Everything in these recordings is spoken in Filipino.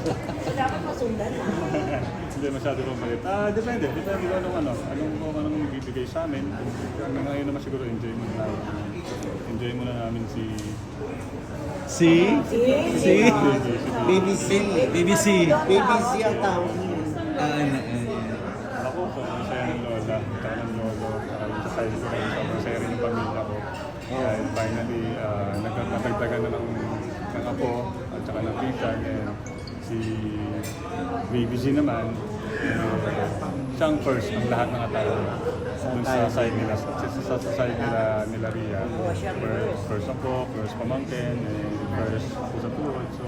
So dapat masundan na. Hindi masyado pong malit. Ah, depende. Depende kung anong ano. Anong kung anong ibibigay sa amin. Hanggang ngayon naman siguro enjoy muna namin. Enjoy muna namin si... Si? Si? BBC. BBC. BBC ang tawag niya. Ah, ano, ah, Ako, sobrang saya ng lola. Tsaka ng lolo. Sa side ko rin. Sobrang saya rin ng pamilya ko. Dahil finally, uh, nagdagdagan na ng, ng apo at saka ng pinsan. And si Baby G naman, uh, siyang first ang lahat ng atawa. Dun sa side nila, sa, sa, sa side nila, nila Ria. First, first ako, first pamangkin, and first sa tuhod. So,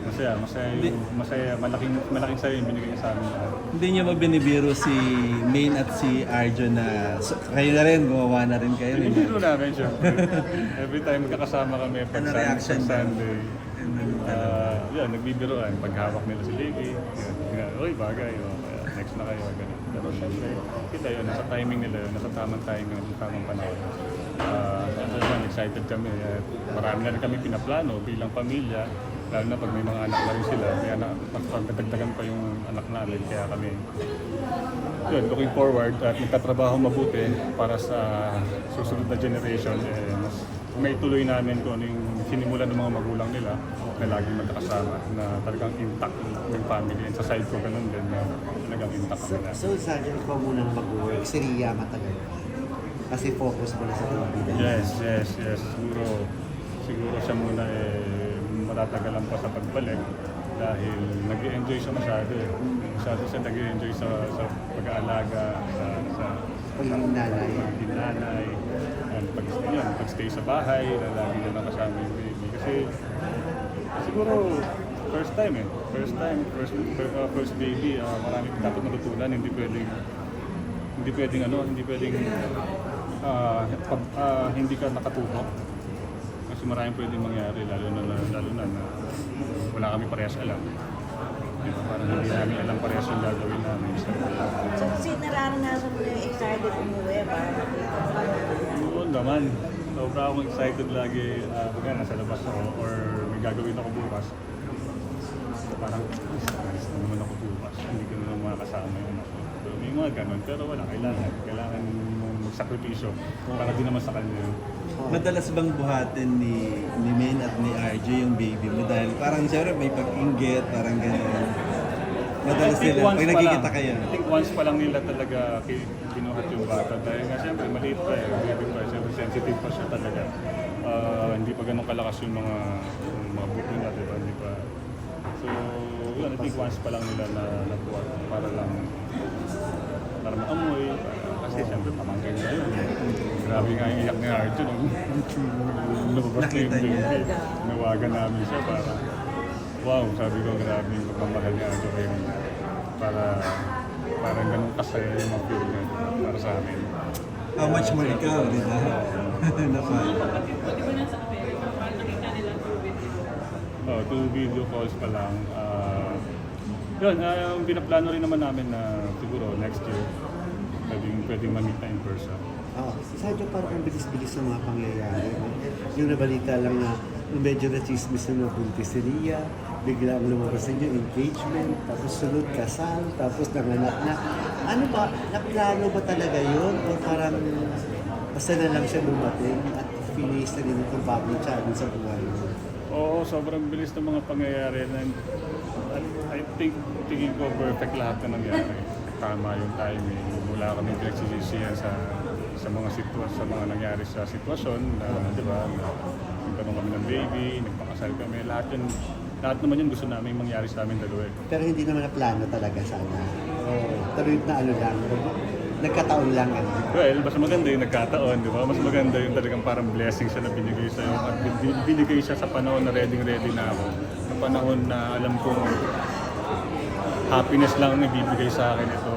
masaya, masaya, yung- masaya, malaking, malaking saya yung binigay niya sa amin. Hindi niyo ba binibiro si Main at si Arjo na so, kayo na rin, gumawa na rin kayo. di ba? Binibiro namin, syempre. Every time magkakasama kami pag Ano Sun- reaction pag ba? Sunday. Uh, yun, nagbibiroan. Pag hawak nila si Davey, yun, uy, bagay, oh, kaya next na kayo, ganun. Pero syempre, kita yun, nasa timing nila yun, nasa tamang timing, nasa tamang panahon. Uh, syempre naman, excited kami. Uh, marami na rin kami pinaplano bilang pamilya, lalo na pag may mga anak na rin sila, kaya na, mas pagdagdagan pa yung anak namin, kaya kami yun, looking forward at magtatrabaho mabuti para sa susunod na generation. Eh, mas may tuloy namin kung ano yung sinimulan ng mga magulang nila na laging magkakasama, na talagang intact yung family. And sa side ko, ganun din, na talagang intact So, kami na. so Sergeant, ikaw muna ang mag-work. Si Ria matagal. Kasi focus mo na sa pamilya. Yes, yes, yes. Siguro, siguro siya muna eh, matatagalan pa sa pagbalik dahil nag enjoy siya masyado eh. Masyado siya nag enjoy sa, sa pag-aalaga, sa, sa Pagiging nanay. pagiging nanay, and pag, yun, pag-stay sa bahay, lagi na lang kasama yung baby. Kasi siguro, first time eh. First time, first, fir- uh, first baby, uh, marami dapat natutunan, hindi pwedeng hindi pwedeng ano, hindi pwedeng ah, pag, ah, hindi ka nakatutok. Kasi maraming pwedeng mangyari, lalo na, lalo na, na wala kami parehas alam. Di ba? Parang hindi namin alam parehas yung gagawin namin. So, So kasi nararanasan mo na yung excited umuwi para makita mo. Noon naman, sobra akong excited lagi uh, pag nasa labas ako or may gagawin ako bukas. So, parang, alis na naman ako bukas. Hindi ko na naman makakasama yung anak ko. So, may mga ganun, pero wala, kailangan. Kailangan mong magsakripisyo para din naman sa kanya yun. Madalas bang buhatin ni, ni Main at ni Arjo yung baby mo? Dahil parang siyempre may pag-inggit, parang gano'n. Madalas I think nila, once pag pa nagkikita lang. kayo. I think once pa lang nila talaga ki- kinuhat yung bata. Dahil nga siyempre maliit pa eh, baby pa, siyempre sensitive pa siya talaga. Ah, hindi pa ganun kalakas yung mga, yung mga buto niya, di ba? Hindi pa. So, yun, I think once pa lang nila na nabuhat para lang para maamoy. Para, kasi siyempre pamangkin niya yun. Grabe nga yung iyak ni Arjun. Lumabas na yung Nakita niya. baby. Nawagan namin siya para Wow, sabi ko grabe yung pagmamahal niya Arjo kay Rina. Para parang ganun kasaya yung mga feel niya para sa amin. How much more ikaw, di ba? Napa. Oh, two video calls pa lang. Ah, yun, uh, binaplano rin naman namin na siguro next year pwedeng, pwedeng mamit na in person. Oo. Sadyo parang ang bilis-bilis ng mga pangyayari. Yung nabalita lang na medyo na-chismis na nabuntis si Ria, biglang lumabas yung engagement, tapos sunod kasal, tapos nanganak na. Ano ba, naplano ba talaga yun? O parang basta na lang siya dumating at finish na din itong public challenge sa buhay mo? Oo, sobrang bilis ng mga pangyayari na I think, tingin ko perfect lahat na nangyari. Tama yung timing. Wala kaming pinagsisisihan sa sa mga sitwasyon, sa mga nangyari sa sitwasyon na, di ba, nagkaroon kami ng baby, nagpakasal kami, lahat yun, lahat naman yun gusto namin mangyari sa amin dalawa eh. Pero hindi naman na plano talaga sana. Oo. Tuloy na ano lang, nagkataon lang. Ano. Well, mas maganda yung nagkataon, di ba? Mas maganda yung talagang parang blessing siya na binigay sa'yo at bin- binigay siya sa panahon na ready-ready na ako. Sa panahon na alam kong happiness lang ang ibibigay sa akin ito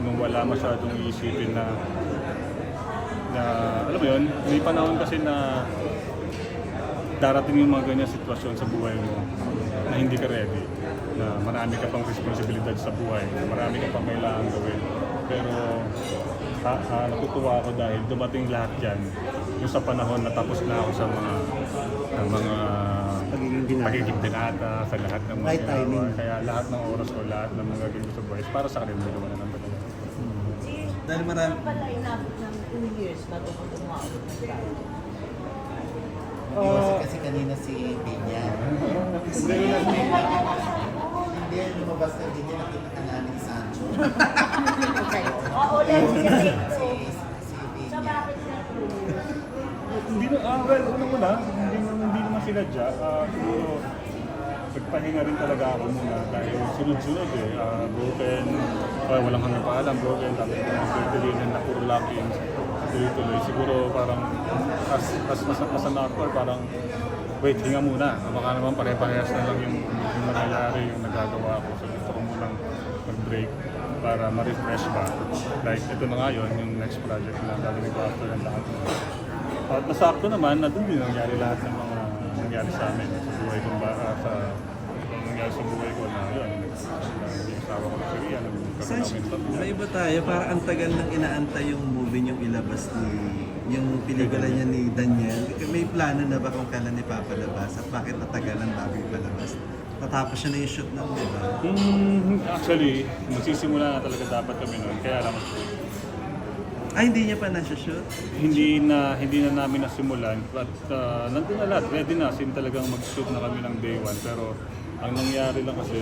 nung wala masyadong iisipin na na alam mo yun, may panahon kasi na darating yung mga ganyan sitwasyon sa buhay mo na hindi ka ready na marami ka pang responsibilidad sa buhay, na marami ka pang kailangan gawin. Pero ha, ha, natutuwa ako dahil dumating lahat yan yung sa panahon na tapos na ako sa mga ng mga Pagiging ginagawa. pagiging binata, sa lahat ng mga Right timing. Kaya lahat ng oras ko, lahat ng mga gagawin ko sa buhay, para sa kanila dalawa na lang talaga. Dahil marami, pala inabot ng 2 years bago ko gumawa ulit ng project? Iwas kasi kanina si Pinya. Hindi, lumabas na hindi nakita ka namin ni Sancho. Okay. Oo, ulit si take Si, two. si So bakit two? Hindi na, ah, well, una muna, hindi, naman- hindi naman sila dyan. Ah, siguro, nagpahinga rin talaga ako muna dahil sunod-sunod eh. Ah, broken, ah, walang hanggang paalam, broken, tapos surgery na na puro locking, tuloy-tuloy. Siguro parang, as, as, as, as an actor, parang, wait, hinga muna. Baka naman pare-parehas na lang yung, yung nangyayari, yung nagagawa ko. So gusto ko munang mag-break para ma-refresh ba. Like, ito na nga yun, yung next project na gagawin ko after ng lahat. At nasakto naman na doon din nangyari lahat ng mga nangyari sa amin sa buhay ko ba ah, sa nangyari sa buhay ko na yun yung asawa ko na si Rian nagkaroon namin sa iba tayo, para ang tagal nang inaantay yung movie niyong ilabas ni yung pelikula niya ni Daniel. May plano na ba kung kailan ipapalabas at bakit natagalan bago ipalabas? Natapos siya na yung shoot nun, di ba? Hmm, actually, magsisimula na talaga dapat kami noon. Kaya lang, Ay, hindi niya pa na-shoot? hindi na hindi na namin nasimulan. But uh, nandun na lahat. Ready na. Sin talagang mag-shoot na kami ng day one. Pero ang nangyari lang kasi,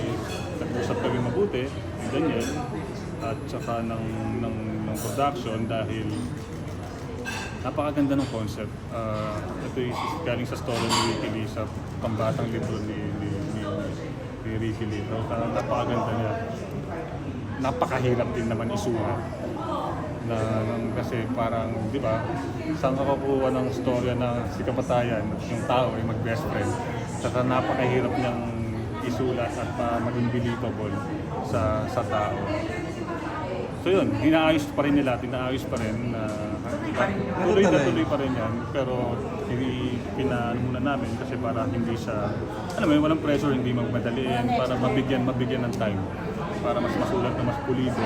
nag-usap kami mabuti, ni Daniel, at saka ng, ng, ng production dahil napakaganda ng concept. Uh, ito is galing sa story ni Ricky Lee, sa pambatang libro ni, ni, ni, ni Ricky Lee. So, parang napakaganda niya. Napakahirap din naman isulat na ng- kasi parang, di ba, saan ka ng storya na si kapatayan, yung tao ay mag-best friend. Saka napakahirap niyang isulat at pa maging believable sa sa tao. So yun, inaayos pa rin nila, inaayos pa rin na tuloy na tuloy pa rin yan. Pero hindi pinaano muna namin kasi para hindi siya, alam mo walang pressure, hindi magmadaliin, para mabigyan, mabigyan ng time. Para mas masulat na mas pulido.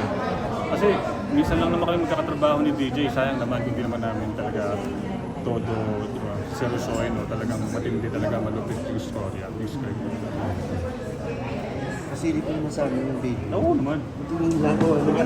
Kasi minsan lang naman kami magkakatrabaho ni DJ, sayang naman, hindi naman namin talaga todo, di ba, seryosoy, no? talagang matindi talaga malupit yung story at yung script. Hindi pa naman sa amin yung baby. Oo naman. Tingin lang ko, ano